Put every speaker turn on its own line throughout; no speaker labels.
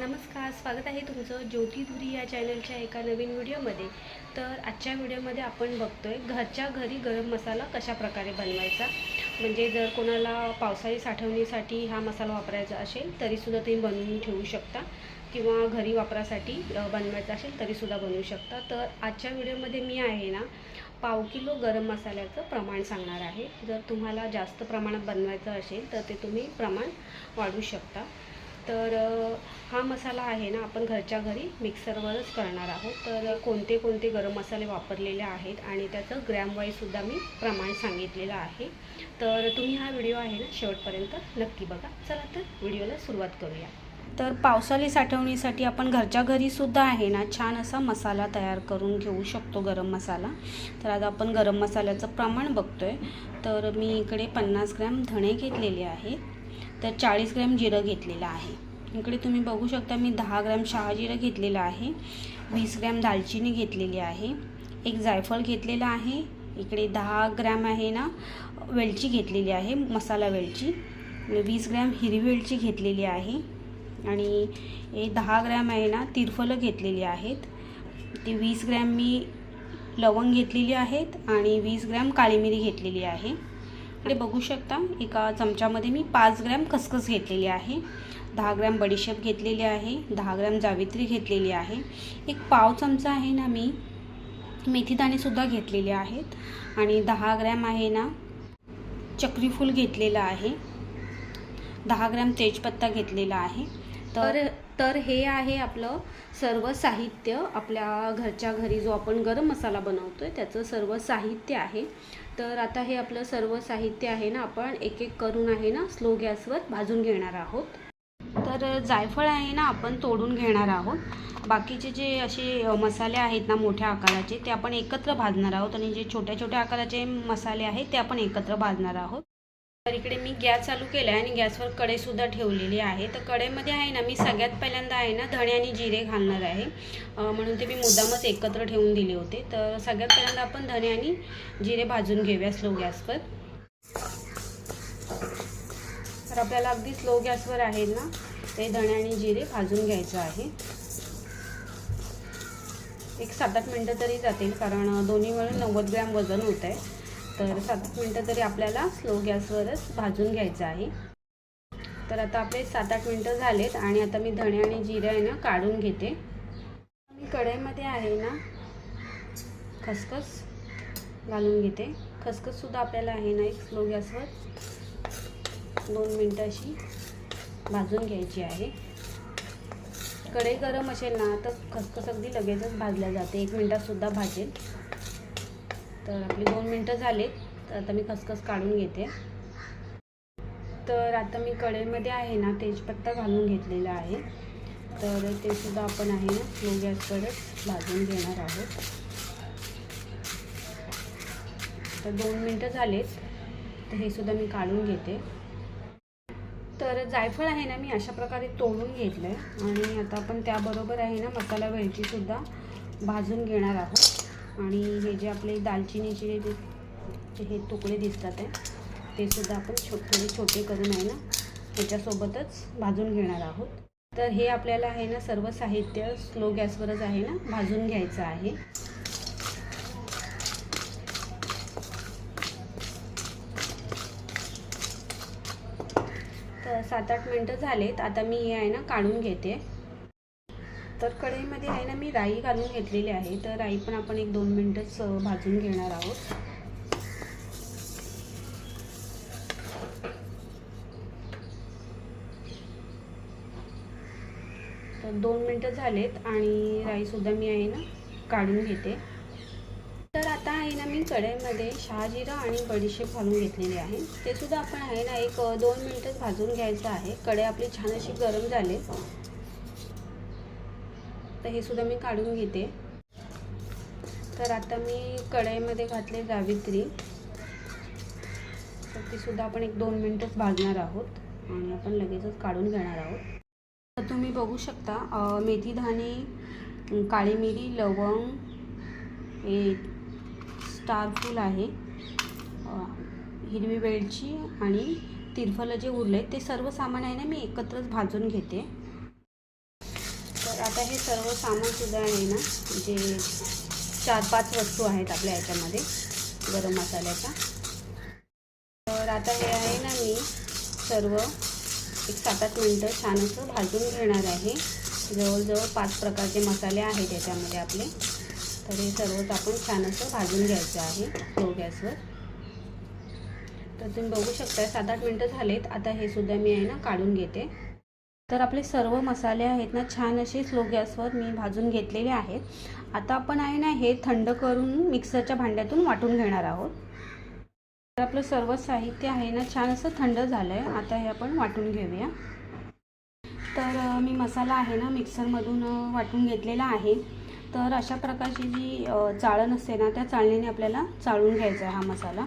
नमस्कार स्वागत आहे तुमचं ज्योतिधुरी या चॅनलच्या एका नवीन व्हिडिओमध्ये. तर आजच्या व्हिडिओमध्ये आपण बघतोय घरच्या घरी गरम मसाला कशा प्रकारे बनवायचा? म्हणजे जर कोणाला पावसाळी साठवणीसाठी हा मसाला वापरायचा असेल तरीसुद्धा तुम्ही बनवून ठेवू शकता. किंवा घरी वापरासाठी बनवायचा असेल तरीसुद्धा बनवू शकता. तर आजच्या व्हिडिओमध्ये मी आहे ना पाव किलो गरम मसाल्याचं प्रमाण सांगणार आहे. जर तुम्हाला जास्त प्रमाणात बनवायचं असेल तर ते तुम्ही प्रमाण वाढवू शकता. तर हा मसाला आहे ना आपण घरच्या घरी मिक्सरवरच करणार आहोत. तर कोणते कोणते गरम मसाले वापरलेले आहेत आणि त्याचं ग्रॅमवाईजसुद्धा मी प्रमाण सांगितलेलं आहे. तर तुम्ही हा व्हिडिओ आहे ना शेवटपर्यंत नक्की बघा. चला तर व्हिडिओला सुरुवात करूया. तर पावसाळी साठवणीसाठी आपण घरच्या घरीसुद्धा आहे ना छान असा मसाला तयार करून घेऊ शकतो गरम मसाला. तर आज आपण गरम मसाल्याचं प्रमाण बघतोय. तर मी इकडे पन्नास ग्रॅम धणे घेतलेले आहेत. तर चाळीस ग्रॅम जिरं घेतलेलं आहे. इकडे तुम्ही बघू शकता मी दहा ग्रॅम शहाजिरं घेतलेलं आहे. वीस ग्रॅम दालचिनी घेतलेली आहे. एक जायफळ घेतलेलं आहे. इकडे दहा ग्रॅम आहे ना वेलची घेतलेली आहे मसाला वेलची. वीस ग्रॅम हिरवी वेलची घेतलेली आहे. आणि हे दहा ग्रॅम आहे ना तिरफलं घेतलेली आहेत. ते वीस ग्रॅम मी लवंग घेतलेली आहेत आणि वीस ग्रॅम काळी मिरी घेतलेली आहे. इकडे बघू शकता एका चमच्यामध्ये मी पाच ग्रॅम खसखस घेतलेली आहे. दहा ग्रॅम बडीशेप घेतलेली आहे दहा ग्रॅम जावित्री घेतलेली आहे. एक पाव चमचा आहे ना मी मेथीदाणेसुद्धा घेतलेले आहेत. आणि दहा ग्रॅम आहे ना चक्रीफूल घेतलेलं आहे. दहा ग्रॅम तेजपत्ता घेतलेला आहे. तर तर हे आहे आपलं सर्व साहित्य आपल्या घरच्या घरी जो आपण गरम मसाला बनवतो आहे त्याचं सर्व साहित्य आहे. तर आता हे आपलं सर्व साहित्य आहे ना आपण एक एक करून आहे ना स्लो गॅसवर भाजून घेणार आहोत. तर जायफळ आहे ना आपण तोडून घेणार आहोत. बाकीचे जे असे मसाले आहेत ना मोठ्या आकाराचे ते आपण एकत्र भाजणार आहोत आणि जे छोट्या छोट्या आकाराचे मसाले आहेत ते आपण एकत्र भाजणार आहोत. तर इकडे मी गॅस चालू केला आहे आणि गॅसवर कडेसुद्धा ठेवलेली आहे. तर कडेमध्ये आहे ना मी सगळ्यात पहिल्यांदा आहे ना धणे आणि जिरे घालणार आहे. म्हणून ते मी मुद्दामच एकत्र ठेवून दिले होते. तर सगळ्यात पहिल्यांदा आपण धणे आणि जिरे भाजून घेऊया स्लो गॅसवर. तर आपल्याला अगदी स्लो गॅसवर आहे ना ते धणे आणि जिरे भाजून घ्यायचं आहे. एक सात आठ मिनटं तरी जातील कारण दोन्ही मिळून नव्वद ग्रॅम वजन होत आहे तर सात आठ मिनटं तरी आपल्याला स्लो गॅसवरच भाजून घ्यायचं आहे. तर आता आपले सात आठ मिनटं झालेत आणि आता मी धणे आणि जिरे आहे ना काढून घेते. मी कढईमध्ये आहे ना खसखस घालून घेते. खसखससुद्धा आपल्याला आहे ना एक स्लो गॅसवर दोन मिनटं अशी भाजून घ्यायची आहे. कढई गरम असेल ना तर खसखस अगदी लगेचच भाजल्या जाते. एक मिनटातसुद्धा भाजेल. तर आपली दोन मिनटं झालेत तर आता मी खसखस काढून घेते. तर आता मी कढईमध्ये आहे ना तेजपत्ता घालून घेतलेला आहे. तर ते सुद्धा आपण आहे ना स्लो गॅसवरच भाजून घेणार आहोत. तर दोन मिनटं झालेत. तर हे सुद्धा मी काढून घेते. तर जायफळ आहे ना मी अशा प्रकारे तोडून घेतलं आहे आणि आता आपण त्याबरोबर आहे ना मसाला वेलचीसुद्धा भाजून घेणार आहोत. आणि हे जे आपले दालचिनीचे जे हे तुकडे दिसतात आहे ते सुद्धा आपण छो थोडे म्हणजे छोटे करून आहे ना ह्याच्यासोबतच भाजून घेणार आहोत. तर हे आपल्याला आहे ना सर्व साहित्य स्लो गॅसवरच आहे ना भाजून घ्यायचं आहे. तर सात आठ मिनटं झालेत आता मी हे आहे ना काढून घेते. तर कढईमध्ये आहे ना मी राई घालून घेतलेली आहे. तर राई पण आपण एक दोन मिनटंच भाजून घेणार आहोत. तर दोन मिनटं झालेत आणि राईसुद्धा मी आहे ना काढून घेते. तर आता आहे ना मी कढईमध्ये शहाजिरा आणि बडीशेप घालून घेतलेली आहे. ते सुद्धा आपण आहे ना एक दोन मिनटंच भाजून घ्यायचं आहे. कढई आपली छान अशी गरम झाले. तर हे सुद्धा मी काढून घेते. तर आता मी कढईमध्ये घातले जावित्री. तर तीसुद्धा आपण एक दोन मिनटंच भाजणार आहोत आणि आपण लगेचच काढून घेणार आहोत. तर तुम्ही बघू शकता मेथी दाणे काळी मिरी लवंग हे स्टारफूल आहे. हिरवी वेलची आणि तिरफलं जे उरले ते सर्व सामान आहे ना मी एकत्रच भाजून घेते. तर आता हे सर्व सामानसुद्धा आहे ना जे चार पाच वस्तू आहेत आपल्या याच्यामध्ये गरम मसाल्याच्या. तर आता हे आहे ना मी सर्व एक सात आठ मिनटं छान असं भाजून घेणार आहे. जवळजवळ पाच प्रकारचे मसाले आहेत याच्यामध्ये आपले. तर हे सर्वच आपण छान असं भाजून घ्यायचं आहे स्लो गॅसवर. तर तुम्ही बघू शकता सात आठ मिनटं झालेत. आता हे सुद्धा मी आहे ना काढून घेते. तर आपले सर्व मसाले आहेत ना छान असे स्लो गॅसवर मी भाजून घेतलेले आहेत. आता आपण आहे ना हे थंड करून मिक्सरच्या भांड्यातून वाटून घेणार आहोत. तर आपलं सर्व साहित्य आहे ना छान असं थंड झालं आहे आता हे आपण वाटून घेऊया. तर मी मसाला आहे ना मिक्सरमधून वाटून घेतलेला आहे. तर अशा प्रकारची जी चाळण असते ना त्या चाळणीने आपल्याला चाळून घ्यायचा आहे हा मसाला.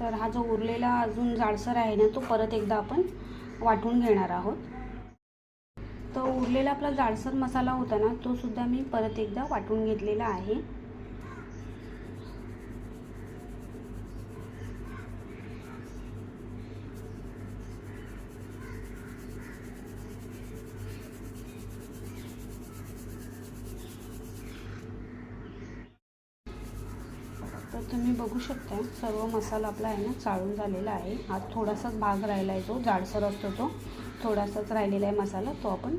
तर हा जो उरलेला अजून जाडसर आहे ना तो परत एकदा आपण वाटून घेणार आहोत. तर उरलेला आपला जाडसर मसाला होता ना तो सुद्धा मी परत एकदा वाटून घेतलेला आहे. तर तुम्ही बघू शकता सर्व मसाला आपला आहे ना चाळून झालेला आहे. हा थोडासाच भाग राहिला आहे तो जाडसर असतो तो. थोडासाच राहिलेला आहे मसाला तो आपण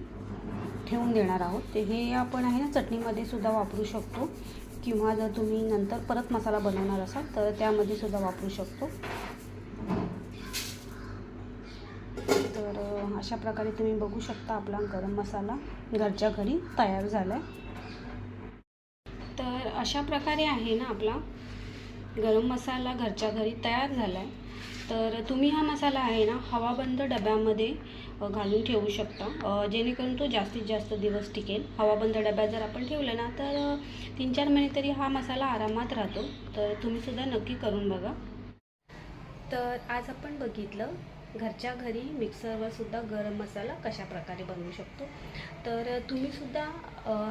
ठेवून देणार आहोत. ते हे आपण आहे ना चटणीमध्ये सुद्धा वापरू शकतो. किंवा जर तुम्ही नंतर परत मसाला बनवणार असाल तर त्यामध्ये सुद्धा वापरू शकतो. तर अशा प्रकारे तुम्ही बघू शकता आपला गरम मसाला घरच्या घरी तयार झाला आहे तर अशा प्रकारे आहे ना आपला गरम मसाला घरच्या घरी तयार झाला आहे तर तुम्ही हा मसाला आहे ना हवाबंद डब्यामध्ये घालून ठेवू शकता. जेणेकरून तो जास्तीत जास्त दिवस टिकेल. हवाबंद डब्यात जर आपण ठेवलं ना तर तीन चार महिने तरी हा मसाला आरामात राहतो. तर तुम्हीसुद्धा नक्की करून बघा. तर आज आपण बघितलं घरच्या घरी मिक्सरवर सुद्धा गरम मसाला कशा प्रकारे बनवू शकतो? तर तुम्ही सुद्धा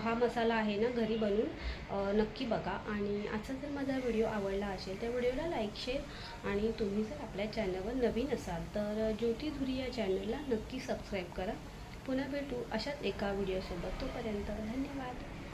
हा मसाला आहे ना घरी बनवून नक्की बघा. आणि आजचा जर माझा व्हिडिओ आवडला असेल त्या व्हिडिओला लाईक शेअर आणि तुम्ही जर आपल्या चॅनलवर नवीन असाल तर ज्योती धुरी या चॅनलला नक्की सबस्क्राईब करा. पुन्हा भेटू अशाच एका व्हिडिओसोबत. तोपर्यंत धन्यवाद.